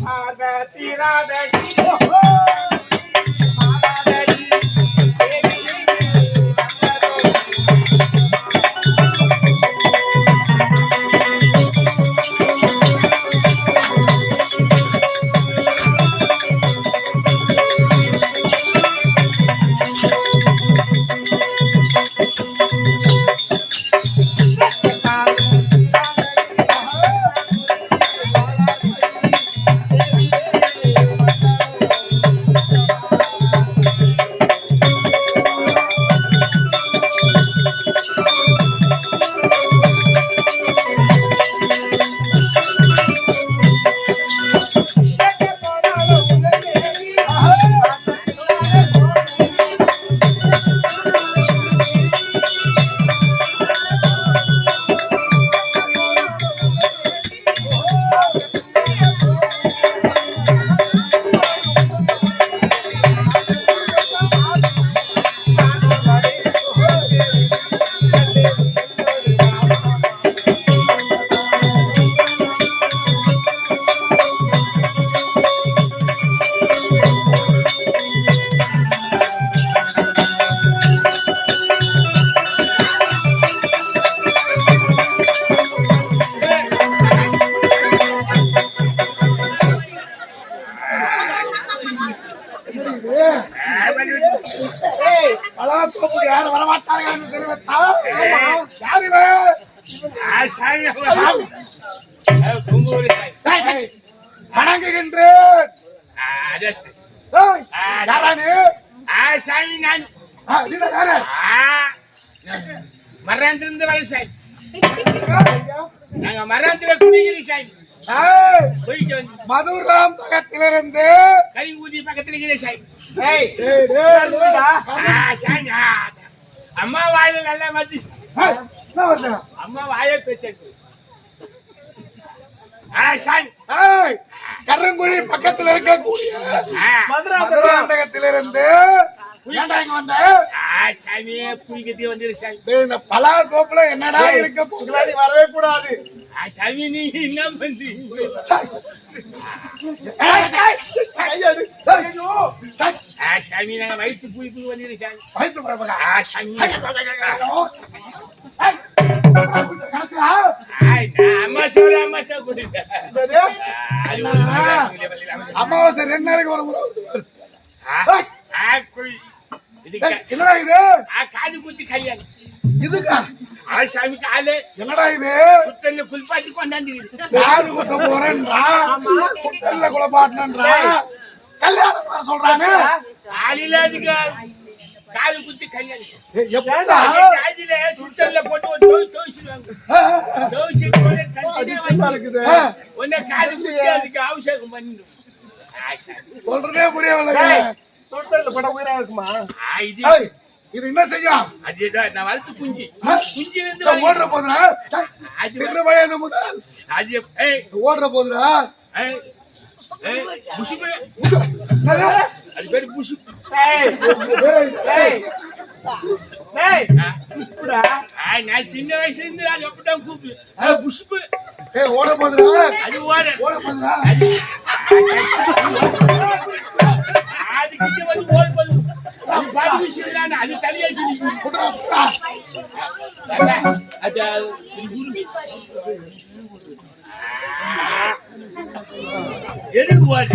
மாத தீராதடி ஆ, நீதான் யாரு? மரணத்திலிருந்து வர சாய் நாங்க மரணத்துல குடிக்கிற சாய் ஏய், போயிட்டு வந்து மதுராம் தகத்திலிருந்து கறி ஊதி பக்கத்துல இருக்கிற ஆ. அம்மா வாயில நல்லா வருது? அம்மா வாயே ஏய், கருங்குழி பக்கத்துல இருக்கக்கூடிய ஆ மதுராந்தகத்திலிருந்து ஏன்டா இங்க வந்த? ஆ, சாமியே புளிக்கத்தி வந்துரு சாமி. இந்த பலா தோப்புல என்னடா இருக்க? நீ வரவே கூடாது. சாமி நீ என்ன பண்றீங்க சாமி நாங்க வயிற்று புளிப்பு வந்துரு சாமி. ஆ சாமி. அமாவாசை ரெண்டு நாளைக்கு ஒரு முறை வருது. ஆ, ஆ, குள். இது ஏய், க- என்னடா இது? ஆ, காது குத்தி கையால். இதுக்கா? ஆ சாமி காலு. என்னடா இது? குத்தல்ல குளிப்பாட்டி கொண்டாந்து காது குத்த போறேன்றா? குட்டல்ல குலப்பாட்டன்றா கல்யாணம் வர சொல்றானே? காலையில அதுக்கு காது குத்தி கையால். ஏய், எப்படிடா காதில சுத்தல்ல போட்டு ஒரு தோய் தோய்ச்சிடுவாங்க தோய்ச்சி போட்டு அதிசயமா இருக்குது. உன்னை காது குத்தி அதுக்கு அவசரம் பண்ணிடும். சொல்றதே புரியவில்லை தொட்டல பட உயிரா இருக்குமா? ஆ, இது என்ன செய்யும் நான் வளர்த்து குஞ்சு. குஞ்சு இருந்து ஓடுற அது சிறு வயது முதல். அது ஏய் ஓடுற புசுப்பு என்னது? அது பேரு புசு ஏய் ஏய், ஏய் ஏய் ஆ, புஷ்புடா ஆ, நான் சின்ன வயசுல இருந்து அது அப்படிதான் கூப்பிடு. ஏய், ஓட போதுடா. அது ஓட. ஓட போதுடா. அது அது கிட்ட வந்து ஓட போது அது விஷயம் அது எதுக்கு எதுக்கு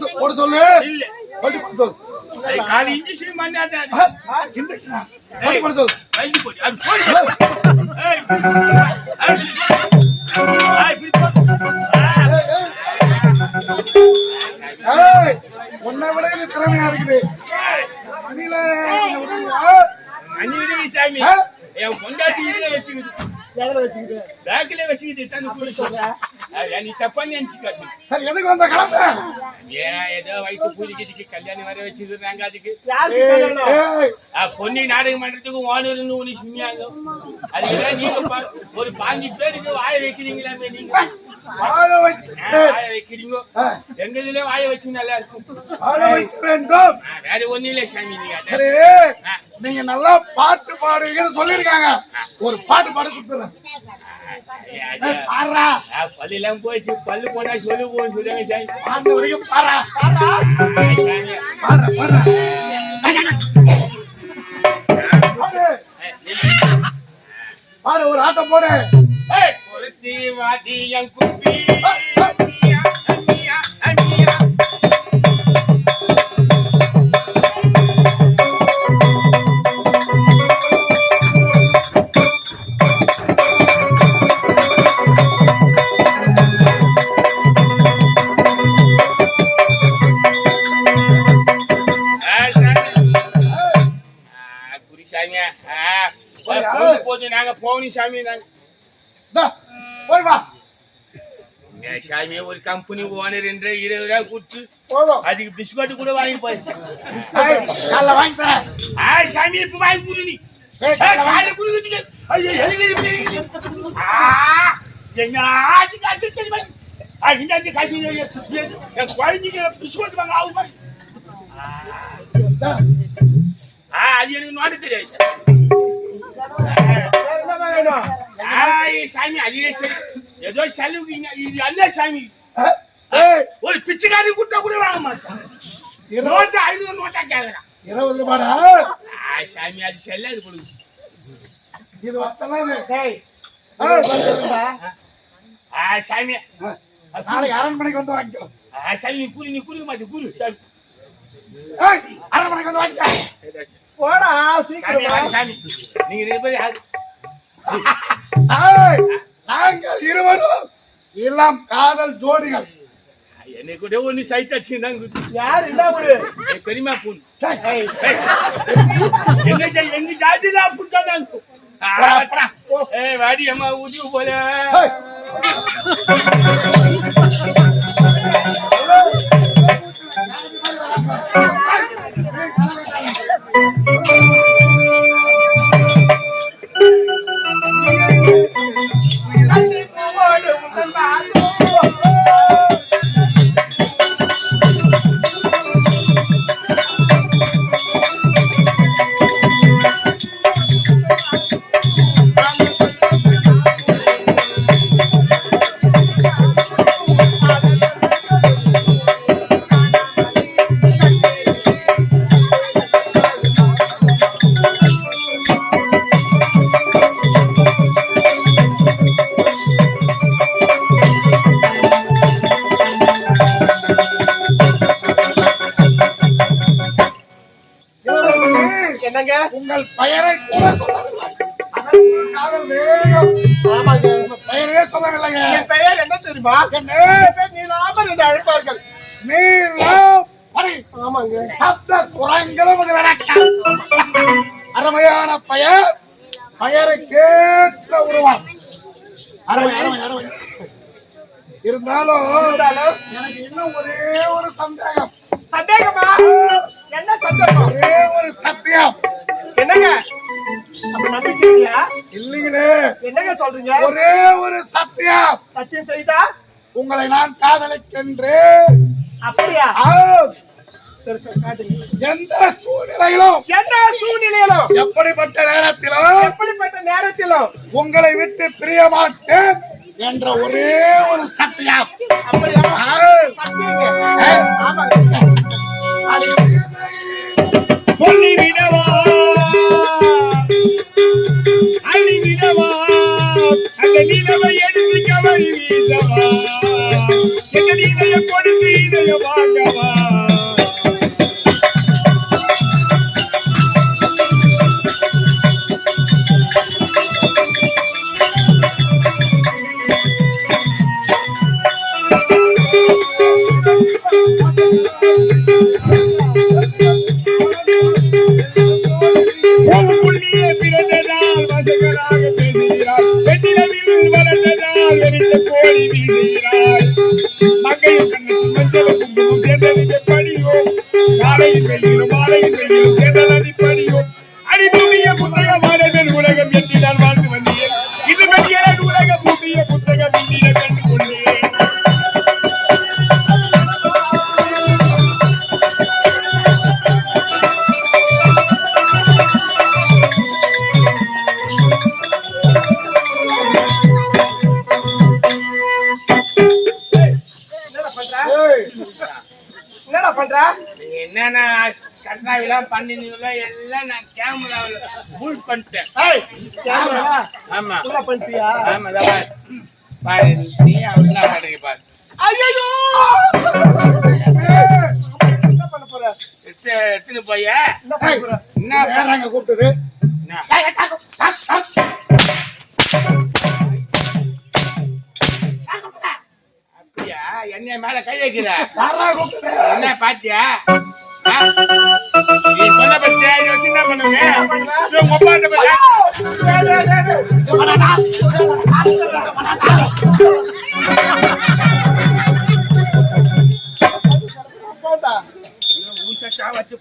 சொல்- போட சொல்லு இல்ல. வண்டி போட சொல்லு ஏய், காலி இன்ஜெக்ஷன் பண்ணாத. ஆ, ஆ, இன்ஜெக்ஷனா? சொல்லு. உன்னை விட இது திறமையா இருக்குது. விடுறியா? அன்னிக்கு சாமி? என் பொண்டாட்டி வச்சுக்கிது. எதில் வச்சுக்கிது? பேக்கிலே வச்சுக்கிது தந்து குளிச்சு நீ தப்பா நினைச்சுக்காது. சரி எதுக்கு வந்த கிளம்பு? ஏன் ஏதோ வயிற்று பூஜைக்கு கல்யாணம் வர வச்சுக்கிறாங்க அதுக்கு. பொன்னி நாடகம் பண்றதுக்கு ஓனர்னு ஒண்ணு சும்மியாங்க அதுக்கு நீங்க ஒரு பாஞ்சு பேருக்கு வாய வைக்கிறீங்களாமே நீங்க? வாய வைக்கிறீங்க? எங்க இதுல வாய வச்சு நல்லா இருக்கும். வேற ஒண்ணும் இல்ல சாமி நீங்க நல்லா பாட்டு பாடுவீங்கன்னு சொல்லிருக்காங்க ஒரு பாட்டு பாட கொடுத்துறேன். பல்லு போனா சொல்லு போன்னு சொல்லுங்க சாமி. வரைக்கும். ஆ, நீங்க- பாடு ஒரு ஆட்டம் போடு. ஏய், ஒருத்தி வாடி என் குப்பி போகணும் சாமி நாங்க வா இங்க சாமி ஒரு கம்பெனி ஓனர் என்று இருபது ரூபாய் கொடுத்து போதும். அதுக்கு பிஸ்கட் கூட வாங்கி ஏய், காலைல வாங்கி தரேன். ஆ சாமி இப்ப வாங்கி கொடு நீ. காலை கொடுக்குறீங்க ஐயோ எழுதி ஆ எங்க ஆதி காட்டு தெரியுமா? இந்த காசு. என் குழந்தைங்க பிஸ்கட் வாங்க ஆகும் ஆ அது எனக்கு நோண்ட தெரியாது. வேணும் சாமி அதே சரி ஏதோ செலவுக்கு இது என்ன சாமி ஒரு பிச்சைக்காரி கொடுத்தா கூட வாங்க மாட்டான் நோட்டா ஐநூறு நோட்டா கேக்குறான் இருபது ரூபாடா சாமி அது செல்லாது கொடுங்க இது சாமி நாளைக்கு அரண்மனைக்கு வந்து வாங்கிக்கோ சாமி நீ கூறி நீ கூறுக மாட்டே கூறு சாமி ஏய், அரண்மனைக்கு வந்து வாங்கிக்க போடா சீக்கிரமா சாமி நீங்க ரெண்டு பேரும் நாங்கள் இருவரும் எல்லாம் காதல் ஜோடிகள். என்னை கூட ஒண்ணு சைத்தாச்சு யார் என்ன ஒரு பெரியமா பூன். எங்க எங்க ஜாதி தான் புட்டாங்க ஏய் வாடி அம்மா உதவி போல. உங்கள் பெயரை கூட சொல்லவில்லை. பெயரே சொல்லவில்லைங்க என் பெயர் என்ன தெரியுமா? என் பேர் என்று அழைப்பார்கள். நீலம். ஆமாங்க. சப்த குரங்களும் விளக்கம் அருமையான பெயர். பெயரை கேட்ட உருவம். அருமை அருமை அருமை. இருந்தாலும் எனக்கு இன்னும் ஒரே ஒரு சந்தேகம். சந்தேகமா? என்ன சந்தேகம்? ஒரே ஒரு சத்தியம். இல்லைங்களே? என்னங்க சொல்றீங்க? ஒரே ஒரு சத்தியம். சத்தியம் செய்தா? உங்களை நான் காதலிக்கின்றேன் அப்படியா. எந்த சூழ்நிலையிலும் எந்த சூழ்நிலையிலும்? எப்படிப்பட்ட நேரத்திலும் எப்படிப்பட்ட நேரத்திலும்? உங்களை விட்டு பிரிய மாட்டேன் என்ற ஒரே ஒரு சத்தியம். அப்படியா? சொல்லிவிடவா? கோயில் வீடுகிறாய் கண்ணு கட்டாவிலாம் பண்ணினீங்களோ? எல்லாம் நான் கேமராவில் ஃபுல் பண்ணிட்டேன். கேமரா? ஆமா. பண்ணிட்டியா? ஆமா இதோ பாரு. நீ பாரு. ஐயோ என்ன பண்ண போற? எடுத்துன்னு போய் என்ன யாராங்க கூப்பிட்டது? அப்படியா? என்னைய மேல கை வைக்கிற? என்ன பாத்தியா? உங்க அம்மா வச்சு